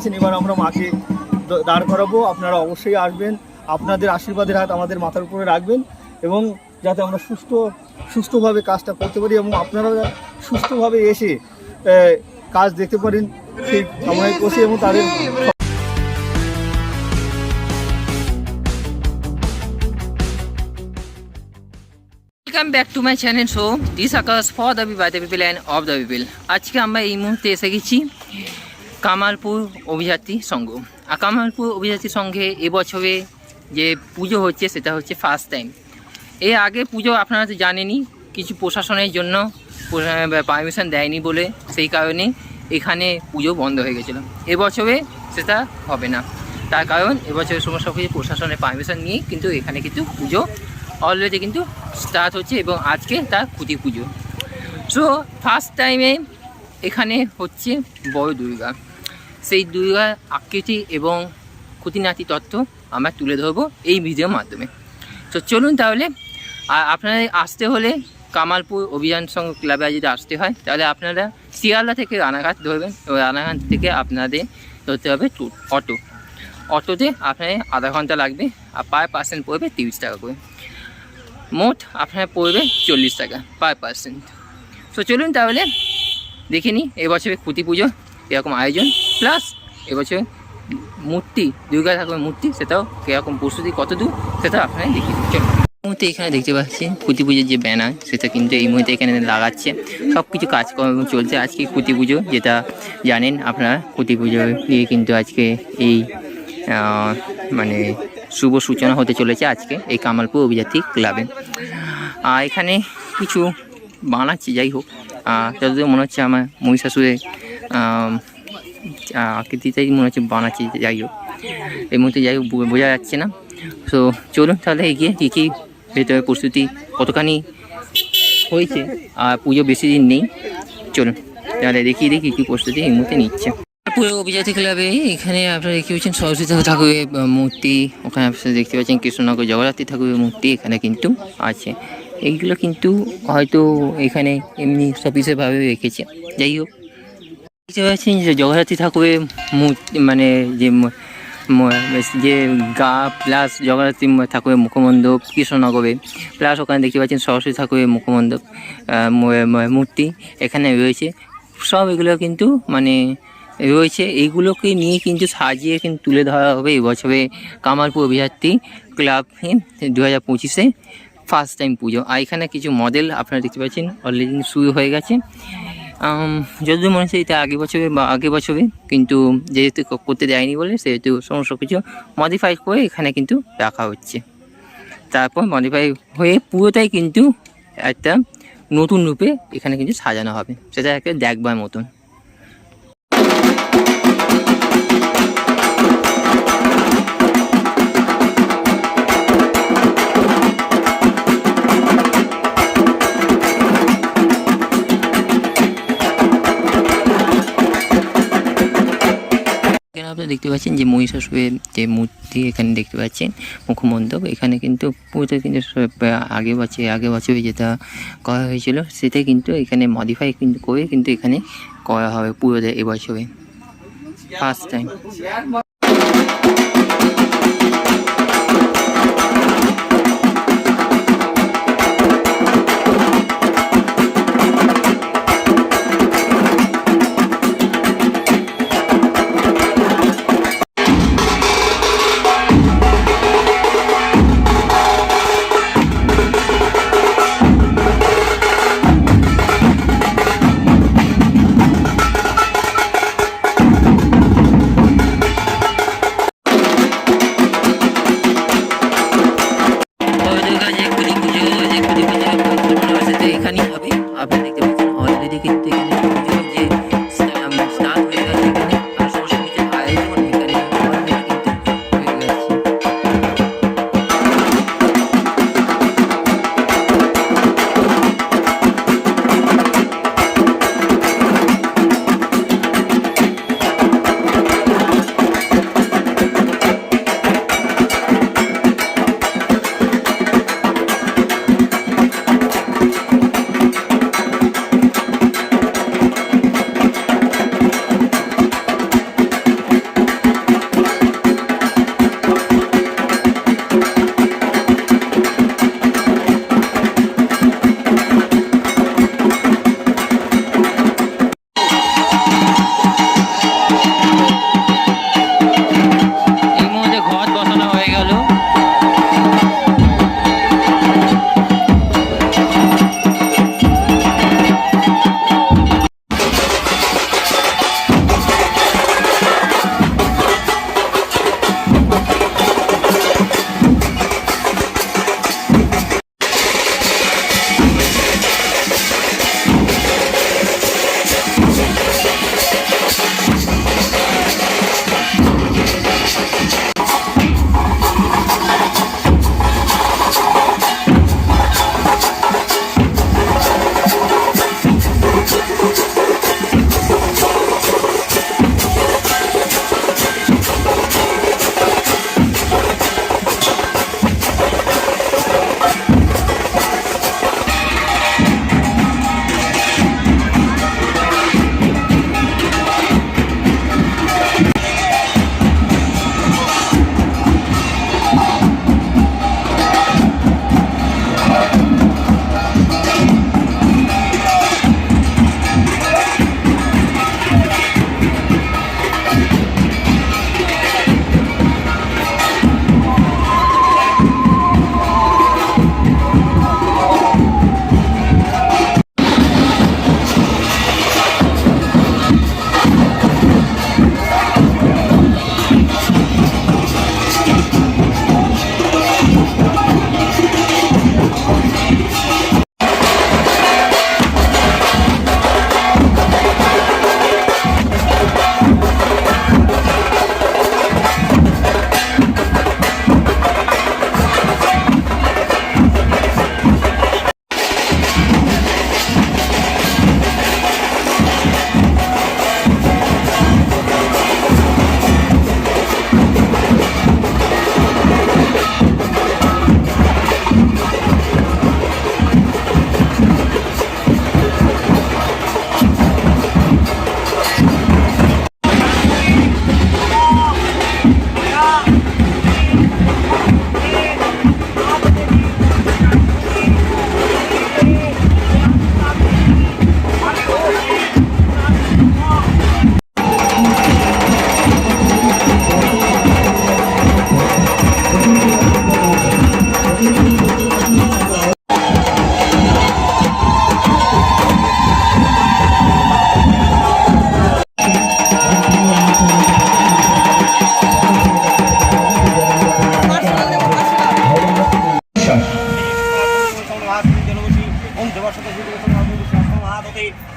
হয়েছেন এবার আমরা মাকে দাঁড় করাবো। আপনারা অবশ্যই আসবেন। আপনাদের আশীর্বাদের হাত আমাদের মাথার উপরে রাখবেন এবং যাতে আমরা সুস্থ, সুস্থভাবে কাজটা করতে পারি এবং আপনারা সুস্থভাবে এসে কাজ দেখতে পারেন। সেই কামনায় করছি এবং তাদের welcome back to my channel so this Akash for the by the and of the people আজকে আমরা এই মুহূর্তে এসে গেছি। কামালপুর অভিযাত্রী সংঘ। আর কামালপুর অভিযাত্রী সংঘে এবছরে যে পুজো হচ্ছে, সেটা হচ্ছে ফার্স্ট টাইম এর আগে পুজো আপনারা তো জানেনই, কিছু প্রশাসনের জন্য পারমিশন দেয়নি বলে সেই কারণে এখানে পুজো বন্ধ হয়ে গেছিল। এবছরে সেটা হবে না। তার কারণ এবছরের সমস্ত কিছু প্রশাসনের পারমিশন নিয়ে কিন্তু এখানে কিন্তু পুজো অলরেডি কিন্তু স্টার্ট হচ্ছে এবং আজকে তার খুঁটি পুজো। সো ফার্স্ট টাইমে এখানে হচ্ছে বড় দুর্গা। সেই দুর্গার আকৃতি এবং খুঁটিনাটি তত্ত্ব আমরা তুলে ধরবো এই ভিডিওর মাধ্যমে। তো চলুন তাহলে আর আপনাদের আসতে হলে কামালপুর অভিযান সংঘ ক্লাবে যদি আসতে হয়, তাহলে আপনারা শিয়ালদা থেকে রানাঘাট ধরবেন রানাঘাট থেকে আপনাদের ধরতে হবে অটো। অটোতে আপনার আধা ঘণ্টা লাগবে, আর পার পার্সেন্ট পড়বে তিরিশ টাকা করে। মোট আপনার পড়বে চল্লিশ টাকা পার পার্সেন্ট। তো চলুন তাহলে, দেখে নিই, এবছরে খুঁটি পুজো এরকম আয়োজন। প্লাস এবছর মূর্তি দুর্গা ঠাকুরের মূর্তি সেটাও কীরকম প্রস্তুতি কত দূর সেটা আপনারা চলুন। মুহূর্তে এখানে দেখতে পাচ্ছেন খুঁটি পুজোর যে ব্যানার সেটা কিন্তু এই মুহূর্তে এখানে লাগাচ্ছে। সব কিছু কাজকর্ম চলছে আজকে খুঁটি পুজো যেটা জানেন আপনারা খুঁটি পুজো দিয়ে কিন্তু আজকে এই মানে শুভ সূচনা হতে চলেছে আজকে এই কামালপুর অভিজাতি ক্লাবে। আর এখানে কিছু বানাচ্ছি যাই হোক। যতদূর মনে হচ্ছে আমার আহ, আকৃতিটাই মনে হচ্ছে বানাচ্ছি যাই হোক এই মুহূর্তে যাই হোক বোঝা যাচ্ছে না। সো চলুন তাহলে এগিয়ে কী কী ভেতরে প্রস্তুতি কতখানি হয়েছে আর পুজো বেশি দিন নেই। চলুন তাহলে দেখি দেখি কী প্রস্তুতি এই মুহূর্তে নিচ্ছে। পুরো অভিজাতি ক্লাবে এখানে আপনারা দেখতে পাচ্ছেন সরস্বতী ঠাকুরের মূর্তি। ওখানে আপনারা দেখতে পাচ্ছেন কৃষ্ণনগর জগদ্ধাত্রী ঠাকুরের মূর্তি এখানে কিন্তু আছে। এইগুলো কিন্তু হয়তো এখানে এমনি সফিসেভাবে রেখেছে। যাই হোক দেখতে পাচ্ছেন যে ঠাকুরের মানে যে যে গা প্লাস জগন্নাথ ঠাকুরের মুখমণ্ডপ কৃষ্ণনগরে, প্লাস ওখানে দেখতে পাচ্ছেন সরস্বতী ঠাকুরের মুখমণ্ডপ মূর্তি এখানে রয়েছে। সব এগুলো কিন্তু মানে রয়েছে। এইগুলোকে নিয়ে কিন্তু সাজিয়ে কিন্তু তুলে ধরা হবে এবছরে কামালপুর অভিযাত্রী ক্লাব দু হাজার পঁচিশে ফার্স্ট টাইম পুজো। আর এখানে কিছু মডেল আপনারা দেখতে পাচ্ছেন, অলরেডি শুরু হয়ে গেছে। যদিও মনে হচ্ছে এটা আগে বছরে বা আগে বছরে, কিন্তু যেহেতু করতে দেয়নি বলে, সেহেতু সমস্ত কিছু মডিফাই করে এখানে কিন্তু রাখা হচ্ছে। তারপর মডিফাই হয়ে পুরোটাই কিন্তু একটা নতুন রূপে এখানে কিন্তু সাজানো হবে। সেটা একটা দেখবার মতন। দেখতে পাচ্ছেন যে মহিষাসুরের যে মূর্তি এখানে দেখতে পাচ্ছেন, মুখমণ্ডপ। এখানে কিন্তু পুজো কিন্তু আগে বছর, আগে বছরে যেটা করা হয়েছিল, সেটা কিন্তু এখানে মডিফাই কিন্তু করে কিন্তু এখানে করা হবে পুরোটা এবছরে। ফার্স্ট টাইম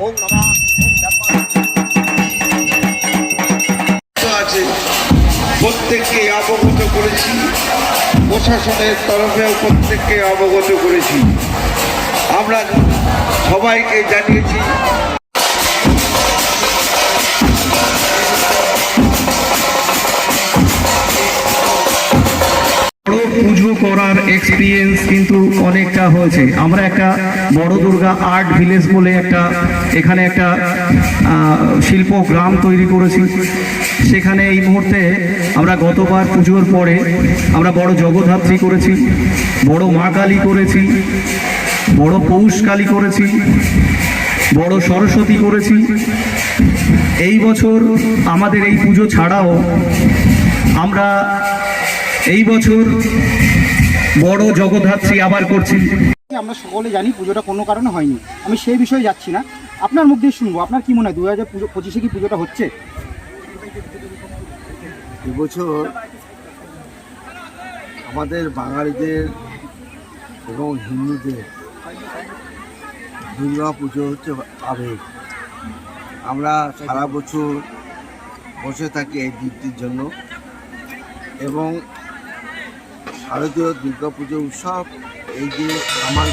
ওম প্রত্যেককে অবগত করেছি প্রশাসনের তরফেও প্রত্যেককে অবগত করেছি। আমরা সবাইকে জানিয়েছি বড় পুজো করার এক্সপিরিয়েন্স কিন্তু অনেকটা হয়েছে। আমরা একটা বড় দুর্গা আর্ট ভিলেজ বলে একটা, এখানে একটা শিল্প গ্রাম তৈরি করেছি। সেখানে এই মুহূর্তে আমরা গতবার পুজোর পরে আমরা বড় জগদ্ধাত্রী করেছি, বড় মা কালী করেছি, বড় পৌষ কালী করেছি, বড় সরস্বতী করেছি। এই বছর আমাদের এই পুজো ছাড়াও আমরা এই বছর বড় জগদ্ধাত্রী আবার করছি। আমরা সকলে জানি পুজোটা কোনো কারণে হয়নি। আমি সেই বিষয়ে যাচ্ছি না। আপনার মুখ দিয়ে শুনব। আপনার কি মনে হয় দু হাজার পুজো পঁচিশে কি পুজোটা হচ্ছে? এবছর আমাদের বাঙালিদের এবং হিন্দুদের দুর্গা পুজো হচ্ছে আবেগ। আমরা সারা বছর বসে থাকি এই দিকটির জন্য। এবং শারদীয় দুর্গাপুজো উৎসব এই যে আমার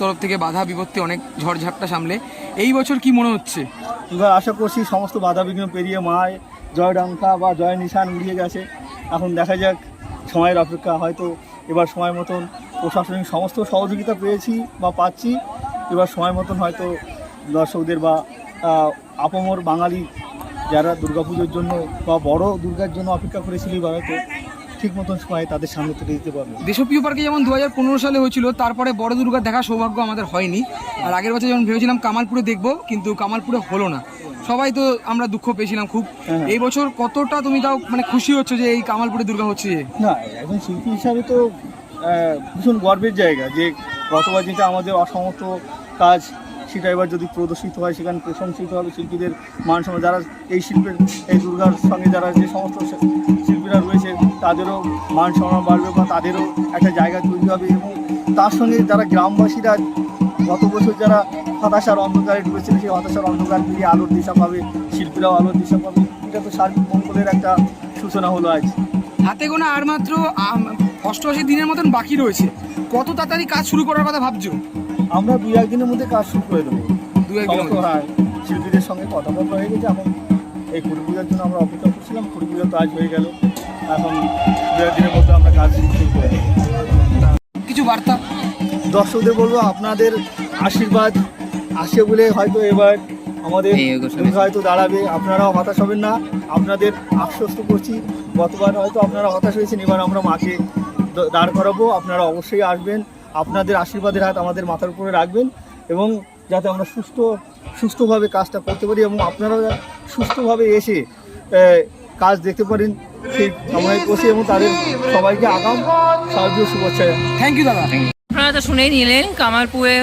তরফ থেকে বাধা বিপত্তি অনেক ঝড়ঝাপটা সামলে। এই বছর কি মনে হচ্ছে? এবার আশা করছি সমস্ত বাধা বিঘ্ন পেরিয়ে মায় জয় ডাঙ্কা বা জয় নিশান উড়িয়ে গেছে। এখন দেখা যাক, সময়ের অপেক্ষা। হয়তো এবার সময় মতন প্রশাসনিক সমস্ত সহযোগিতা পেয়েছি বা পাচ্ছি। এবার সময় মতন হয়তো দর্শকদের বা আপমর বাঙালি যারা দুর্গাপুজোর জন্য বা বড় দুর্গার জন্য অপেক্ষা করেছিল এবার হয়তো ঠিক মতন সময় তাদের সামনে তুলে দিতে পারবে দেশপ্রিয় পার্কে যেমন দু হাজার পনেরো সালে হয়েছিল তারপরে বড় দুর্গা দেখার সৌভাগ্য আমাদের হয়নি। আর আগের বছর যেমন ভেবেছিলাম কামালপুরে দেখব কিন্তু কামালপুরে হলো না। সবাই তো আমরা দুঃখ পেয়েছিলাম খুব। হ্যাঁ। এই বছর কতটা তুমি তাও মানে খুশি হচ্ছে যে এই কামালপুরে দুর্গা হচ্ছে যে? না একজন শিল্পী হিসাবে তো ভীষণ গর্বের জায়গা যে গতবার যেটা আমাদের অসমর্থ কাজ সেটা এবার যদি প্রদর্শিত হয়, সেখানে প্রশংসিত হবে শিল্পীদের মান সম্মান। যারা এই শিল্পের, এই দুর্গার সঙ্গে যারা যে সমস্ত শিল্পীরা রয়েছে, তাদেরও মান সম্মান বাড়বে বা তাদেরও একটা জায়গা তৈরি হবে এবং তার সঙ্গে যারা গ্রামবাসীরা গত বছর যারা হতাশার অন্ধকারে ডুবেছিল, সেই হতাশার অন্ধকার পেরিয়ে আলোর দিশা পাবে, শিল্পীরাও আলোর দিশা পাবে। এটা তো সার্বিক মঙ্গলের একটা সূচনা হলো আজ। হাতে গোনা আর মাত্র অষ্টআশি দিনের মতন বাকি রয়েছে। কত তাড়াতাড়ি কাজ শুরু করার কথা ভাবছ? আমরা দুই একদিনের মধ্যে কাজ শুরু করে দেবো। দু একদিনের সমস্ত মধ্যে? হ্যাঁ শিল্পীদের সঙ্গে কথাবার্তা হয়ে গেছে। এখন এই কুড়ি পূজার জন্য আমরা অপেক্ষা করছিলাম। কুড়ি পূজা তো আজ হয়ে গেল। এখন দু একদিনের মধ্যে আমরা কাজ শুরু করে দেবো কিছু বার্তা? দর্শকদের বলব আপনাদের আশীর্বাদ আসে বলে হয়তো এবার আমাদের হয়তো দাঁড়াবে। আপনারাও হতাশ হবেন না। আপনাদের আশ্বস্ত করছি। গতবার হয়তো আপনারা হতাশ হয়েছেন। এবার আমরা মাকে দাঁড় করাবো। আপনারা অবশ্যই আসবেন। আপনাদের আশীর্বাদের হাত আমাদের মাথার উপরে রাখবেন এবং যাতে আমরা সুস্থ সুস্থভাবে কাজটা করতে পারি এবং আপনারা সুস্থভাবে এসে কাজ দেখতে পারেন সেই কামনায় করছি এবং তাদের সবাইকে আগাম সাহায্য শুভেচ্ছা। থ্যাংক ইউ দাদা। আপনারা তো শুনেই নিলেন কামারপুরে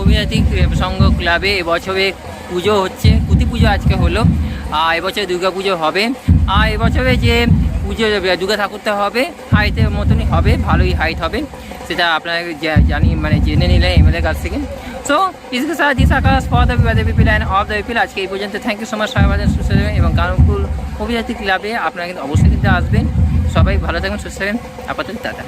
অভিজাতি সংঘ ক্লাবে এবছরে পুজো হচ্ছে কুতি পুজো আজকে হলো আর এবছর দুর্গা পুজো হবে। আর এবছরে যে বুঝে যাবে আর দুর্গা ঠাকুরটা হবে হাইটের মতনই হবে, ভালোই হাইট হবে, সেটা আপনারা জানি মানে জেনে নিলে এমএলএ কাছ থেকে। সো ইসকে সাথ this Akash for the people and of the people আজকে এই পর্যন্ত থ্যাংক ইউ সো মাচ সবাই সুস্থ থাকবেন এবং কারণকুল অভিজাতি ক্লাবে আপনারা কিন্তু অবশ্যই কিন্তু আসবেন। সবাই ভালো থাকবেন, সুস্থ থাকবেন। আপাতত দাদা